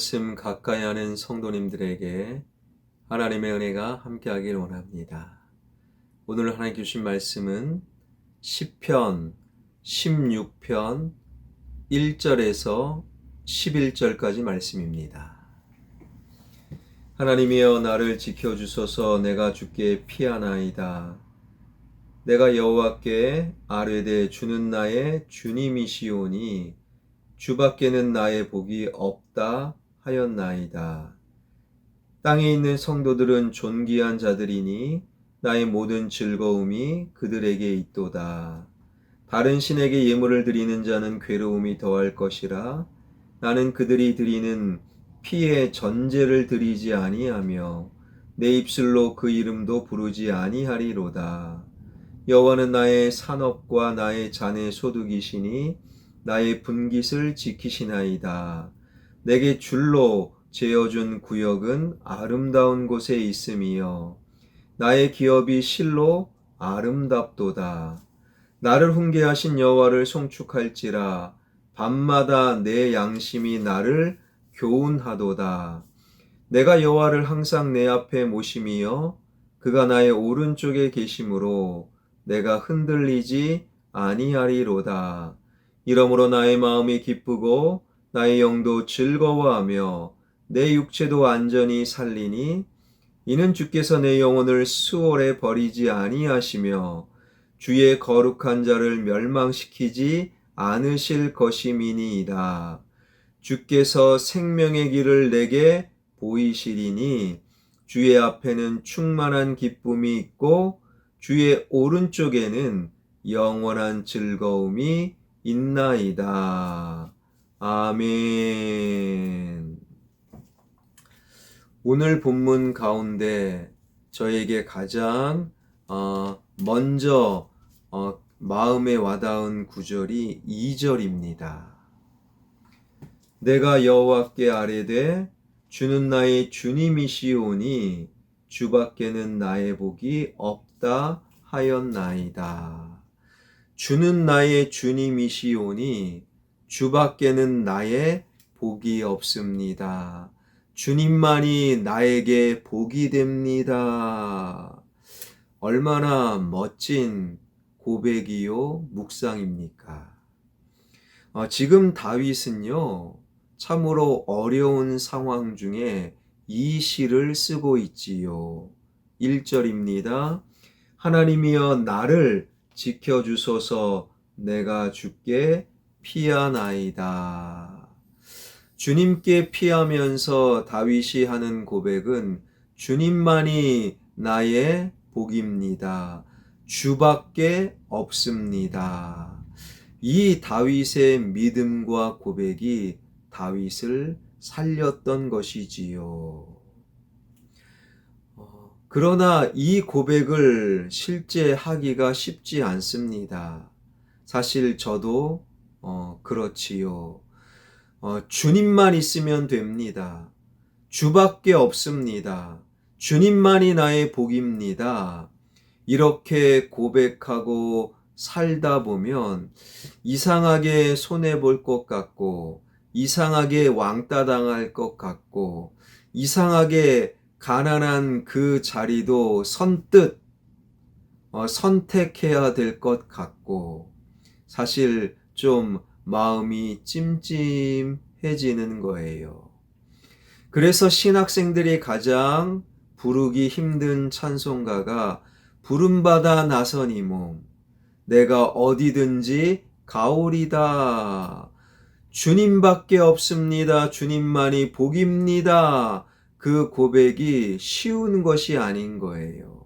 말씀 가까이 하는 성도님들에게 하나님의 은혜가 함께하길 원합니다. 오늘 하나님 주신 말씀은 시편 16편 1절에서 11절까지 말씀입니다. 하나님이여 나를 지켜 주소서 내가 주께 피하나이다. 내가 여호와께 아뢰되 주는 나의 주님이시오니 주밖에는 나의 복이 없다 하였나이다. 땅에 있는 성도들은 존귀한 자들이니 나의 모든 즐거움이 그들에게 있도다. 다른 신에게 예물을 드리는 자는 괴로움이 더할 것이라 나는 그들이 드리는 피의 전제를 드리지 아니하며 내 입술로 그 이름도 부르지 아니하리로다. 여호와는 나의 산업과 나의 잔의 소득이시니 나의 분깃을 지키시나이다. 내게 줄로 재어준 구역은 아름다운 곳에 있음이요. 나의 기업이 실로 아름답도다. 나를 훈계하신 여호와를 송축할지라 밤마다 내 양심이 나를 교훈하도다. 내가 여호와를 항상 내 앞에 모심이여 그가 나의 오른쪽에 계심으로 내가 흔들리지 아니하리로다. 이러므로 나의 마음이 기쁘고 나의 영도 즐거워하며 내 육체도 안전히 살리니 이는 주께서 내 영혼을 수월에 버리지 아니하시며 주의 거룩한 자를 멸망시키지 않으실 것임이니이다. 주께서 생명의 길을 내게 보이시리니 주의 앞에는 충만한 기쁨이 있고 주의 오른쪽에는 영원한 즐거움이 있나이다. 아멘. 오늘 본문 가운데 저에게 가장 어, 먼저 어, 마음에 와닿은 구절이 2절입니다. 내가 여호와께 아뢰되 주는 나의 주님이시오니 주 밖에는 나의 복이 없다 하였나이다. 주는 나의 주님이시오니 주밖에는 나의 복이 없습니다. 주님만이 나에게 복이 됩니다. 얼마나 멋진 고백이요, 묵상입니까? 어, 지금 다윗은요, 참으로 어려운 상황 중에 이 시를 쓰고 있지요. 1절입니다. 하나님이여 나를 지켜주소서 내가 주께 피하나이다. 주님께 피하면서 다윗이 하는 고백은 주님만이 나의 복입니다. 주밖에 없습니다. 이 다윗의 믿음과 고백이 다윗을 살렸던 것이지요. 어, 그러나 이 고백을 실제 하기가 쉽지 않습니다. 사실 저도 어, 그렇지요. 어, 주님만 있으면 됩니다. 주밖에 없습니다. 주님만이 나의 복입니다. 이렇게 고백하고 살다 보면 이상하게 손해볼 것 같고, 이상하게 왕따 당할 것 같고, 이상하게 가난한 그 자리도 선뜻 어, 선택해야 될 것 같고, 사실 좀 마음이 찜찜해지는 거예요. 그래서 신학생들이 가장 부르기 힘든 찬송가가 부름받아 나선 이 몸, 내가 어디든지 가오리다. 주님밖에 없습니다. 주님만이 복입니다. 그 고백이 쉬운 것이 아닌 거예요.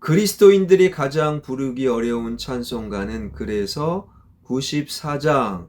그리스도인들이 가장 부르기 어려운 찬송가는 그래서 94장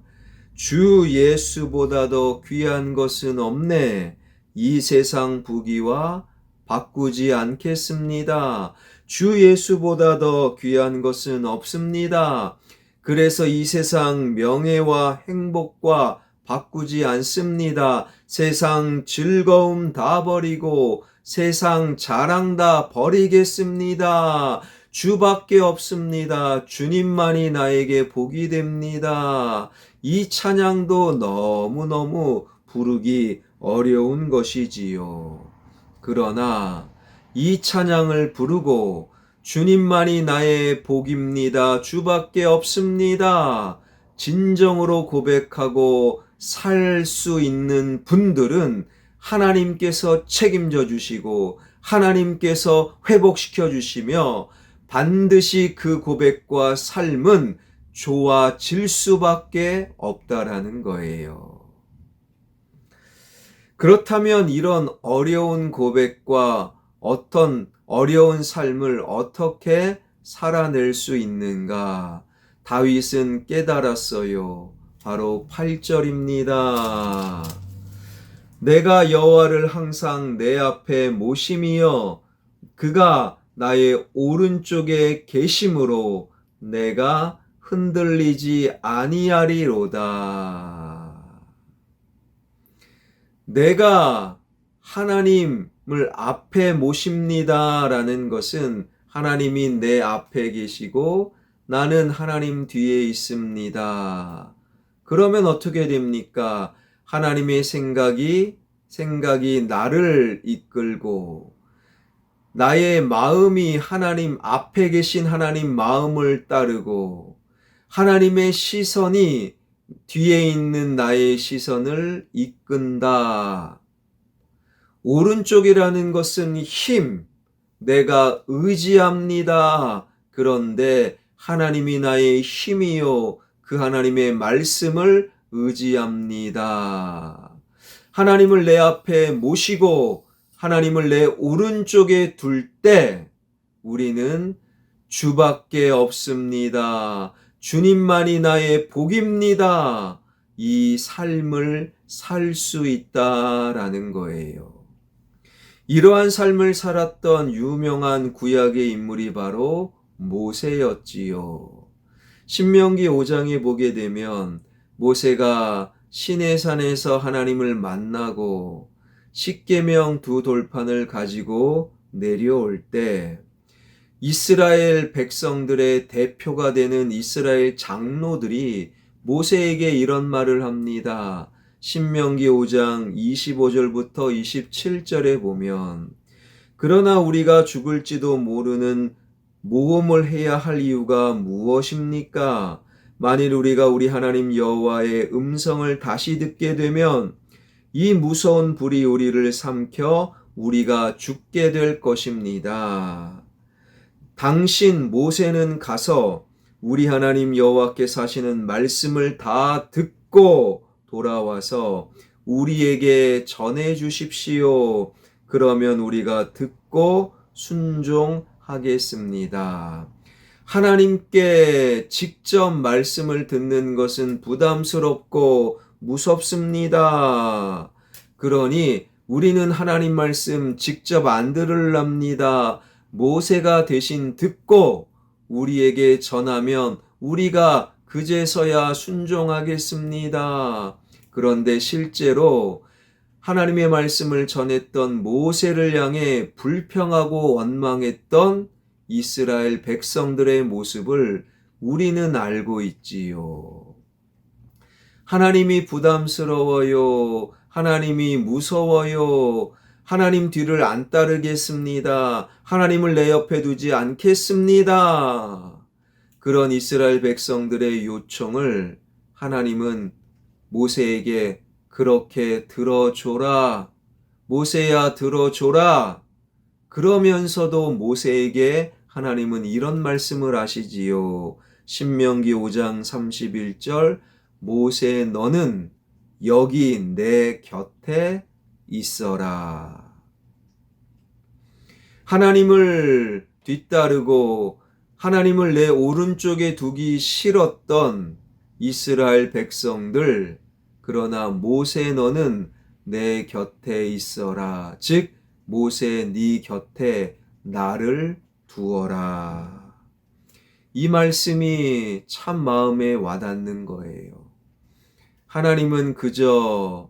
주 예수보다 더 귀한 것은 없네. 이 세상 부귀와 바꾸지 않겠습니다. 주 예수보다 더 귀한 것은 없습니다. 그래서 이 세상 명예와 행복과 바꾸지 않습니다. 세상 즐거움 다 버리고 세상 자랑 다 버리겠습니다. 주밖에 없습니다. 주님만이 나에게 복이 됩니다. 이 찬양도 너무너무 부르기 어려운 것이지요. 그러나 이 찬양을 부르고 주님만이 나의 복입니다. 주밖에 없습니다. 진정으로 고백하고 살 수 있는 분들은 하나님께서 책임져 주시고 하나님께서 회복시켜 주시며 반드시 그 고백과 삶은 좋아질 수밖에 없다라는 거예요. 그렇다면 이런 어려운 고백과 어떤 어려운 삶을 어떻게 살아낼 수 있는가? 다윗은 깨달았어요. 바로 8절입니다. 내가 여호와를 항상 내 앞에 모심이여 그가 나의 오른쪽에 계심으로 내가 흔들리지 아니하리로다. 내가 하나님을 앞에 모십니다 라는 것은 하나님이 내 앞에 계시고 나는 하나님 뒤에 있습니다. 그러면 어떻게 됩니까? 하나님의 생각이 생각이 나를 이끌고 나의 마음이 하나님 앞에 계신 하나님 마음을 따르고 하나님의 시선이 뒤에 있는 나의 시선을 이끈다. 오른쪽이라는 것은 힘, 내가 의지합니다. 그런데 하나님이 나의 힘이요. 그 하나님의 말씀을 의지합니다. 하나님을 내 앞에 모시고 하나님을 내 오른쪽에 둘 때 우리는 주밖에 없습니다. 주님만이 나의 복입니다. 이 삶을 살 수 있다라는 거예요. 이러한 삶을 살았던 유명한 구약의 인물이 바로 모세였지요. 신명기 5장에 보게 되면 모세가 시내산에서 하나님을 만나고 십계명 두 돌판을 가지고 내려올 때 이스라엘 백성들의 대표가 되는 이스라엘 장로들이 모세에게 이런 말을 합니다. 신명기 5장 25절부터 27절에 보면 그러나 우리가 죽을지도 모르는 모험을 해야 할 이유가 무엇입니까? 만일 우리가 우리 하나님 여호와의 음성을 다시 듣게 되면 이 무서운 불이 우리를 삼켜 우리가 죽게 될 것입니다. 당신 모세는 가서 우리 하나님 여호와께 사시는 말씀을 다 듣고 돌아와서 우리에게 전해 주십시오. 그러면 우리가 듣고 순종하겠습니다. 하나님께 직접 말씀을 듣는 것은 부담스럽고 무섭습니다. 그러니 우리는 하나님 말씀 직접 안 들을랍니다. 모세가 대신 듣고 우리에게 전하면 우리가 그제서야 순종하겠습니다. 그런데 실제로 하나님의 말씀을 전했던 모세를 향해 불평하고 원망했던 이스라엘 백성들의 모습을 우리는 알고 있지요. 하나님이 부담스러워요. 하나님이 무서워요. 하나님 뒤를 안 따르겠습니다. 하나님을 내 옆에 두지 않겠습니다. 그런 이스라엘 백성들의 요청을 하나님은 모세에게 그렇게 들어줘라. 모세야 들어줘라. 그러면서도 모세에게 하나님은 이런 말씀을 하시지요. 신명기 5장 31절 모세 너는 여기 내 곁에 있어라. 하나님을 뒤따르고 하나님을 내 오른쪽에 두기 싫었던 이스라엘 백성들, 그러나 모세 너는 내 곁에 있어라. 즉, 모세 네 곁에 나를 두어라. 이 말씀이 참 마음에 와닿는 거예요. 하나님은 그저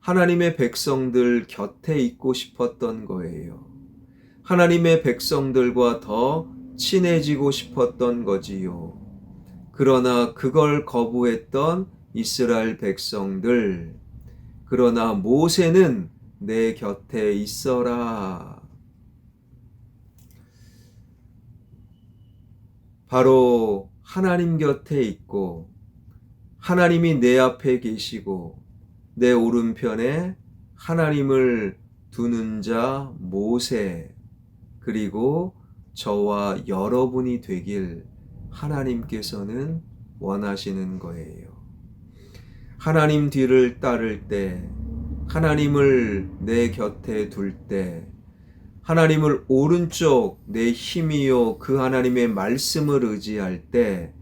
하나님의 백성들 곁에 있고 싶었던 거예요. 하나님의 백성들과 더 친해지고 싶었던 거지요. 그러나 그걸 거부했던 이스라엘 백성들, 그러나 모세는 내 곁에 있어라. 바로 하나님 곁에 있고 하나님이 내 앞에 계시고 내 오른편에 하나님을 두는 자 모세 그리고 저와 여러분이 되길 하나님께서는 원하시는 거예요. 하나님 뒤를 따를 때, 하나님을 내 곁에 둘 때, 하나님을 오른쪽 내 힘이요 그 하나님의 말씀을 의지할 때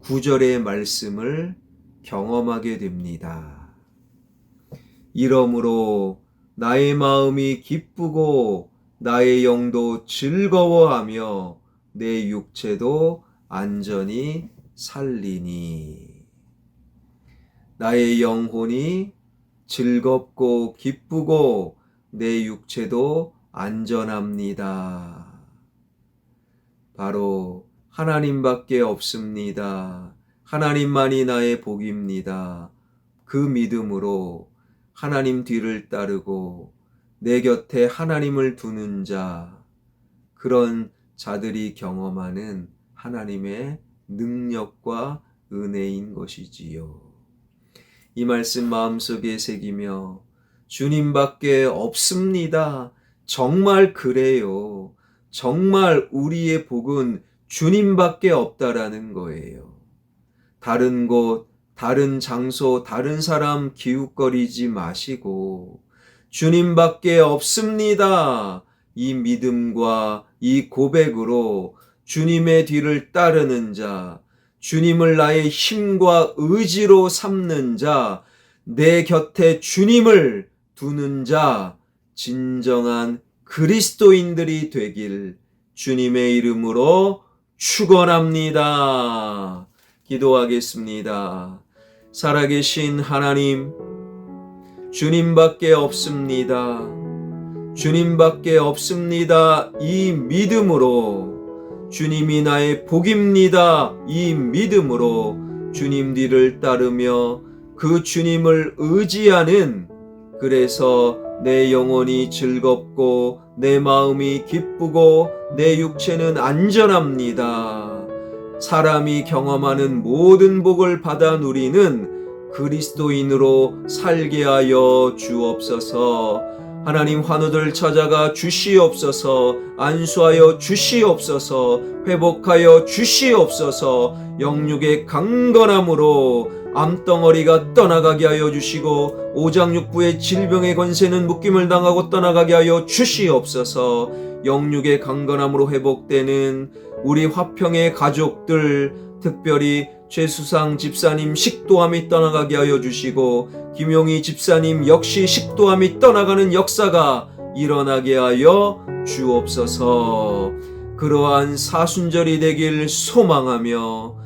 구절의 말씀을 경험하게 됩니다. 이러므로 나의 마음이 기쁘고 나의 영도 즐거워하며 내 육체도 안전히 살리니 나의 영혼이 즐겁고 기쁘고 내 육체도 안전합니다. 바로 하나님밖에 없습니다. 하나님만이 나의 복입니다. 그 믿음으로 하나님 뒤를 따르고 내 곁에 하나님을 두는 자, 그런 자들이 경험하는 하나님의 능력과 은혜인 것이지요. 이 말씀 마음속에 새기며 주님밖에 없습니다. 정말 그래요. 정말 우리의 복은 주님밖에 없다라는 거예요. 다른 곳, 다른 장소, 다른 사람 기웃거리지 마시고 주님밖에 없습니다. 이 믿음과 이 고백으로 주님의 뒤를 따르는 자, 주님을 나의 힘과 의지로 삼는 자, 내 곁에 주님을 두는 자, 진정한 그리스도인들이 되길 주님의 이름으로 축원합니다. 기도하겠습니다. 살아계신 하나님, 주님밖에 없습니다. 주님밖에 없습니다. 이 믿음으로 주님이 나의 복입니다. 이 믿음으로 주님 뒤를 따르며 그 주님을 의지하는 그래서 내 영혼이 즐겁고 내 마음이 기쁘고 내 육체는 안전합니다. 사람이 경험하는 모든 복을 받아 누리는 그리스도인으로 살게 하여 주옵소서. 하나님 환우들 찾아가 주시옵소서. 안수하여 주시옵소서. 회복하여 주시옵소서. 영육의 강건함으로 암덩어리가 떠나가게 하여 주시고 오장육부의 질병의 권세는 묶임을 당하고 떠나가게 하여 주시옵소서. 영육의 강건함으로 회복되는 우리 화평의 가족들 특별히 최수상 집사님 식도암이 떠나가게 하여 주시고 김용희 집사님 역시 식도암이 떠나가는 역사가 일어나게 하여 주옵소서. 그러한 사순절이 되길 소망하며